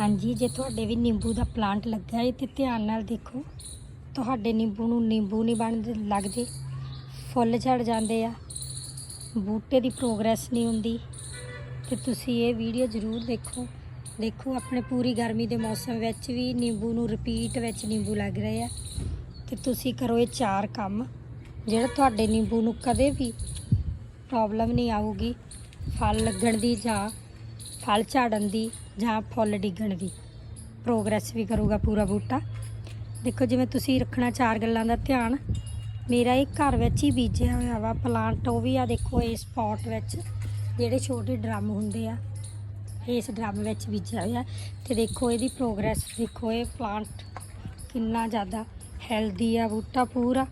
ਹਾਂਜੀ, ਜੇ ਤੁਹਾਡੇ ਵੀ ਨਿੰਬੂ ਦਾ ਪਲਾਂਟ ਲੱਗਾ ਹੈ ਤੇ ਧਿਆਨ ਨਾਲ ਦੇਖੋ। ਤੁਹਾਡੇ ਨਿੰਬੂ ਨੂੰ ਨਿੰਬੂ ਨਹੀਂ ਬਣਦੇ ਲੱਗਦੇ। ਫੁੱਲ ਝੜ ਜਾਂਦੇ ਆ। ਬੂਟੇ ਦੀ ਪ੍ਰੋਗਰੈਸ ਨਹੀਂ ਹੁੰਦੀ। ਤੇ ਤੁਸੀਂ ਇਹ ਵੀਡੀਓ ਜ਼ਰੂਰ ਦੇਖੋ। ਦੇਖੋ, ਆਪਣੇ ਪੂਰੀ ਗਰਮੀ ਦੇ ਮੌਸਮ ਵਿੱਚ ਵੀ ਨਿੰਬੂ ਨੂੰ ਰਿਪੀਟ ਵਿੱਚ ਨਿੰਬੂ ਲੱਗ ਰਹੇ ਆ। ਤੇ ਤੁਸੀਂ ਕਰੋ ਇਹ ਚਾਰ ਕੰਮ। ਜਿਹੜਾ ਤੁਹਾਡੇ ਨਿੰਬੂ ਨੂੰ ਕਦੇ ਵੀ ਪ੍ਰੋਬਲਮ ਨਹੀਂ ਆਊਗੀ। ਫਲ ਲੱਗਣ ਦੀ ਜਾਂ ਫਲ ਝਾੜਨ ਦੀ ਜਾਂ ਫੁੱਲ ਡਿੱਗਣ ਦੀ। ਪ੍ਰੋਗਰੈਸ ਵੀ ਕਰੂਗਾ ਪੂਰਾ ਬੂਟਾ। ਦੇਖੋ ਜਿਵੇਂ ਤੁਸੀਂ ਰੱਖਣਾ ਚਾਰ ਗੱਲਾਂ ਦਾ ਧਿਆਨ, ਮੇਰਾ ਇਹ ਘਰ ਵਿੱਚ ਹੀ ਬੀਜਿਆ ਹੋਇਆ ਵਾ ਪਲਾਂਟ ਉਹ ਵੀ ਆ ਦੇਖੋ ਇਸ ਪੌਟ ਵਿੱਚ, ਜਿਹੜੇ ਛੋਟੇ ਡਰਮ ਹੁੰਦੇ ਆ, ਇਸ ਡਰਮ ਵਿੱਚ ਬੀਜਿਆ ਹੋਇਆ। ਤੇ ਦੇਖੋ ਇਹਦੀ ਪ੍ਰੋਗਰੈਸ ਦੇਖੋ ਇਹ ਪਲਾਂਟ ਕਿੰਨਾ ਜ਼ਿਆਦਾ ਹੈਲਦੀ ਆ ਬੂਟਾ ਪੂਰਾ।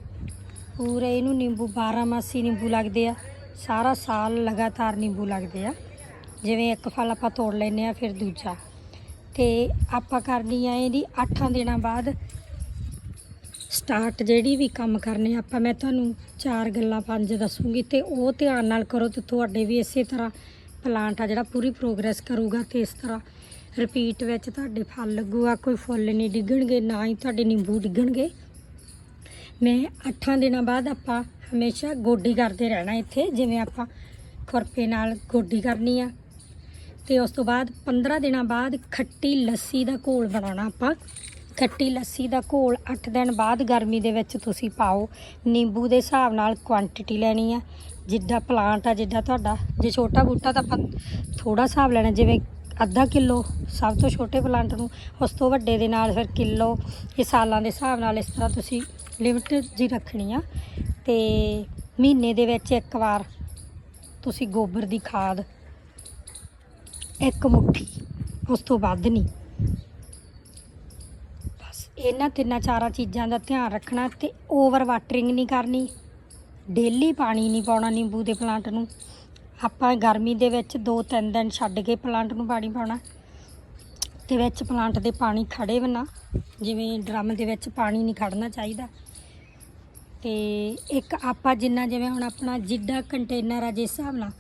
ਪੂਰਾ ਇਹਨੂੰ ਨਿੰਬੂ 12 ਮਾਸੀ ਨਿੰਬੂ ਲੱਗਦੇ ਆ। ਸਾਰਾ ਸਾਲ ਲਗਾਤਾਰ ਨਿੰਬੂ ਲੱਗਦੇ ਆ। ਜਿਵੇਂ ਇੱਕ ਫਲ ਆਪਾਂ ਤੋੜ ਲੈਨੇ ਆ ਫਿਰ ਦੂਜਾ। ਤੇ ਆਪਾਂ ਕਰਨੀ ਆ ਇਹਦੀ 8 ਦਿਨਾਂ ਬਾਅਦ ਸਟਾਰਟ ਜਿਹੜੀ ਵੀ ਕੰਮ ਕਰਨੇ ਆਪਾਂ ਮੈਂ ਤੁਹਾਨੂੰ ਚਾਰ ਗੱਲਾਂ ਪੰਜ ਦੱਸੂਗੀ ਤੇ ਉਹ ਧਿਆਨ ਨਾਲ ਕਰੋ ਤੇ ਤੁਹਾਡੇ ਵੀ ਇਸੇ ਤਰ੍ਹਾਂ ਪਲਾਂਟ ਆ ਜਿਹੜਾ ਪੂਰੀ ਪ੍ਰੋਗਰੈਸ ਕਰੂਗਾ ਤੇ ਇਸ ਤਰ੍ਹਾਂ ਰਿਪੀਟ ਵਿੱਚ ਤੁਹਾਡੇ ਫਲ ਲੱਗੂਗਾ, ਕੋਈ ਫੁੱਲ ਨਹੀਂ ਡਿੱਗਣਗੇ, ਨਾ ਹੀ ਤੁਹਾਡੇ ਨਿੰਬੂ ਡਿੱਗਣਗੇ। ਮੈਂ 8 ਦਿਨਾਂ ਬਾਅਦ ਆਪਾਂ ਹਮੇਸ਼ਾ ਗੋਡੀ ਕਰਦੇ ਰਹਿਣਾ ਇੱਥੇ, ਜਿਵੇਂ ਆਪਾਂ ਖੁਰਪੇ ਨਾਲ ਗੋਡੀ ਕਰਨੀ ਆ। ਤੇ ਉਸ ਤੋਂ ਬਾਅਦ 15 ਦਿਨਾਂ ਬਾਅਦ ਖੱਟੀ ਲੱਸੀ ਦਾ ਘੋਲ ਬਣਾਉਣਾ ਆਪਾਂ। ਖੱਟੀ ਲੱਸੀ ਦਾ ਘੋਲ 8 ਦਿਨ ਬਾਅਦ ਗਰਮੀ ਦੇ ਵਿੱਚ ਤੁਸੀਂ ਪਾਓ। ਨਿੰਬੂ ਦੇ ਹਿਸਾਬ ਨਾਲ ਕੁਆਂਟੀਟੀ ਲੈਣੀ ਆ। ਜਿੱਡਾ ਪਲਾਂਟ ਆ ਜਿੱਡਾ ਤੁਹਾਡਾ। ਜੇ ਛੋਟਾ ਬੂਟਾ ਤਾਂ ਆਪਾਂ ਥੋੜਾ ਹਿਸਾਬ ਲੈਣਾ, ਜਿਵੇਂ ਅੱਧਾ ਕਿਲੋ ਸਭ ਤੋਂ ਛੋਟੇ ਪਲਾਂਟ ਨੂੰ, ਉਸ ਤੋਂ ਵੱਡੇ ਦੇ ਨਾਲ ਫਿਰ ਕਿਲੋ, ਇਹ ਸਾਲਾਂ ਦੇ ਹਿਸਾਬ ਨਾਲ ਇਸ ਤਰ੍ਹਾਂ ਤੁਸੀਂ ਲਿਮਟ ਜੀ ਰੱਖਣੀ ਆ। ਤੇ ਮਹੀਨੇ ਦੇ ਵਿੱਚ ਇੱਕ ਵਾਰ ਤੁਸੀਂ ਗੋਬਰ ਦੀ ਖਾਦ ਇੱਕ ਮੁੱਠੀ, ਉਸ ਤੋਂ ਵੱਧ ਨਹੀਂ। ਬਸ ਇਹਨਾਂ ਤਿੰਨਾਂ ਚਾਰਾਂ ਚੀਜ਼ਾਂ ਦਾ ਧਿਆਨ ਰੱਖਣਾ ਤੇ ਓਵਰ ਵਾਟਰਿੰਗ ਨਹੀਂ ਕਰਨੀ। ਡੇਲੀ ਪਾਣੀ ਨਹੀਂ ਪਾਉਣਾ ਨਿੰਬੂ ਦੇ ਪਲਾਂਟ ਨੂੰ। ਆਪਾਂ ਗਰਮੀ ਦੇ ਵਿੱਚ 2-3 ਦਿਨ ਛੱਡ ਕੇ ਪਲਾਂਟ ਨੂੰ ਪਾਣੀ ਪਾਉਣਾ। ਤੇ ਵਿੱਚ ਪਲਾਂਟ ਦੇ ਪਾਣੀ ਖੜੇ ਬਣਾ। ਜਿਵੇਂ ਡਰਮ ਦੇ ਵਿੱਚ ਪਾਣੀ ਨਹੀਂ ਖੜਨਾ ਚਾਹੀਦਾ। ਤੇ ਇੱਕ ਆਪਾਂ ਜਿੰਨਾ ਜਿਵੇਂ ਹੁਣ ਆਪਣਾ ਜਿੱਡਾ ਕੰਟੇਨਰ ਆ ਜਿਸ ਹਿਸਾਬ ਨਾਲ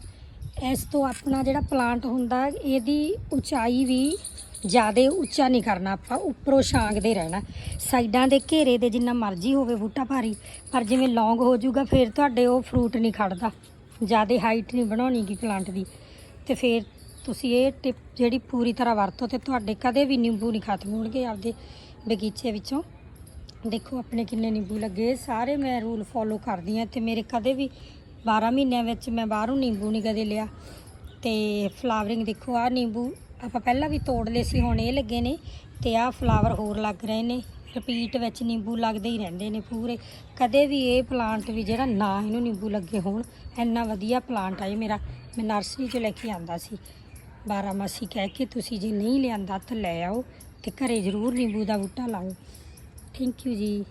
ਇਸ ਤੋਂ ਆਪਣਾ ਜਿਹੜਾ ਪਲਾਂਟ ਹੁੰਦਾ, ਇਹਦੀ ਉਚਾਈ ਵੀ ਜ਼ਿਆਦਾ ਉੱਚਾ ਨਹੀਂ ਕਰਨਾ, ਆਪਾਂ ਉੱਪਰੋਂ ਛਾਂਗਦੇ ਰਹਿਣਾ। ਸਾਈਡਾਂ ਦੇ ਘੇਰੇ ਦੇ ਜਿੰਨਾ ਮਰਜ਼ੀ ਹੋਵੇ ਬੂਟਾ ਭਾਰੀ, ਪਰ ਜਿਵੇਂ ਲੌਂਗ ਹੋ ਜਾਊਗਾ, ਫਿਰ ਤੁਹਾਡੇ ਉਹ ਫਰੂਟ ਨਹੀਂ ਖੜਦਾ। ਜ਼ਿਆਦਾ ਹਾਈਟ ਨਹੀਂ ਬਣਾਉਣੀ ਗੀ ਪਲਾਂਟ ਦੀ। ਤੇ ਫਿਰ ਤੁਸੀਂ ਇਹ ਟਿਪ ਜਿਹੜੀ ਪੂਰੀ ਤਰ੍ਹਾਂ ਵਰਤੋ ਤੇ ਤੁਹਾਡੇ ਕਦੇ ਵੀ ਨਿੰਬੂ ਨਹੀਂ ਖਤਮ ਹੋਣਗੇ ਆਪਦੇ ਬਗੀਚੇ ਵਿੱਚੋਂ। ਦੇਖੋ, ਆਪਣੇ ਕਿੰਨੇ ਨਿੰਬੂ ਲੱਗੇ, ਸਾਰੇ ਮੈਂ ਰੂਲ ਫੋਲੋ ਕਰਦੀ ਆ ਤੇ ਮੇਰੇ ਕਦੇ ਵੀ 12 ਮਹੀਨਿਆਂ ਵਿੱਚ ਮੈਂ ਬਾਹਰੋਂ ਨਿੰਬੂ ਨਹੀਂ ਕਦੇ ਲਿਆ। ਤੇ ਫਲਾਵਰਿੰਗ ਦੇਖੋ ਆ ਨਿੰਬੂ ਆਪਾਂ ਪਹਿਲਾਂ ਵੀ ਤੋੜ ਲਏ ਸੀ, ਹੁਣ ਇਹ ਲੱਗੇ ਨੇ ਤੇ ਆਹ ਫਲਾਵਰ ਹੋਰ ਲੱਗ ਰਹੇ ਨੇ। ਰਿਪੀਟ ਵਿੱਚ ਨਿੰਬੂ ਲੱਗਦੇ ਹੀ ਰਹਿੰਦੇ ਨੇ ਪੂਰੇ। ਕਦੇ ਵੀ ਇਹ ਪਲਾਂਟ ਵੀ ਜਿਹੜਾ ਨਾ ਇਹਨੂੰ ਨਿੰਬੂ ਲੱਗੇ ਹੋਣ, ਇੰਨਾ ਵਧੀਆ ਪਲਾਂਟ ਆ ਇਹ ਮੇਰਾ। ਮੈਂ ਨਰਸਰੀ 'ਚ ਲੈ ਕੇ ਆਂਦਾ ਸੀ। ਬਾਰਾਮਾਸੀ ਕਹਿ ਕੇ ਤੁਸੀਂ ਜੇ ਨਹੀਂ ਲਿਆਂਦਾ ਤਾਂ ਲੈ ਆਓ ਤੇ ਘਰੇ ਜ਼ਰੂਰ ਨਿੰਬੂ ਦਾ ਬੂਟਾ ਲਾਓ। ਥੈਂਕ ਯੂ ਜੀ।